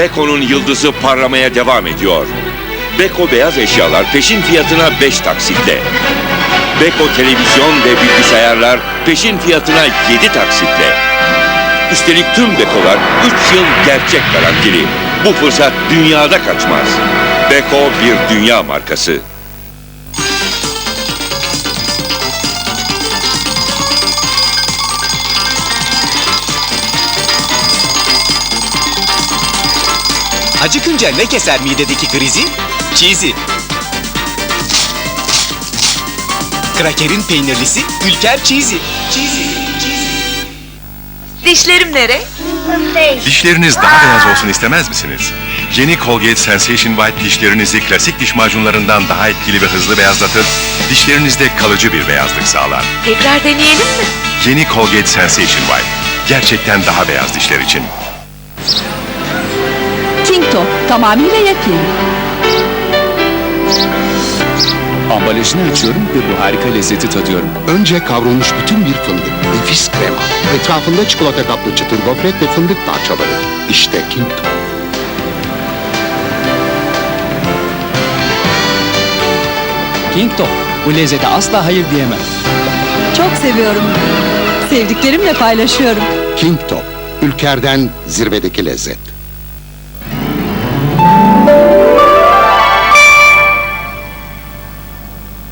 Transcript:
Beko'nun yıldızı parlamaya devam ediyor. Beko beyaz eşyalar peşin fiyatına 5 taksitle. Beko televizyon ve bilgisayarlar peşin fiyatına 7 taksitle. Üstelik tüm Beko'lar 3 yıl gerçek garantili. Bu fırsat dünyada kaçmaz. Beko bir dünya markası. Acıkınca ne keser midedeki krizi? Cheesy. Kraker'in peynirlisi Ülker Cheesy. Cheesy. Cheesy. Dişlerim nere? Dişleriniz daha beyaz olsun istemez misiniz? Yeni Colgate Sensation White dişlerinizi klasik diş macunlarından daha etkili ve hızlı beyazlatır, dişlerinizde kalıcı bir beyazlık sağlar. Tekrar deneyelim mi? Yeni Colgate Sensation White, gerçekten daha beyaz dişler için. Top tamamıyla yepyeni. Ambalajını açıyorum ve bu harika lezzeti tadıyorum. Önce kavrulmuş bütün bir fındık, nefis krema. Etrafında çikolata kaplı çıtır gofret ve fındık parçaları. İşte King Top. King Top, bu lezzete asla hayır diyemem. Çok seviyorum. Sevdiklerimle paylaşıyorum. King Top, ülkerden zirvedeki lezzet.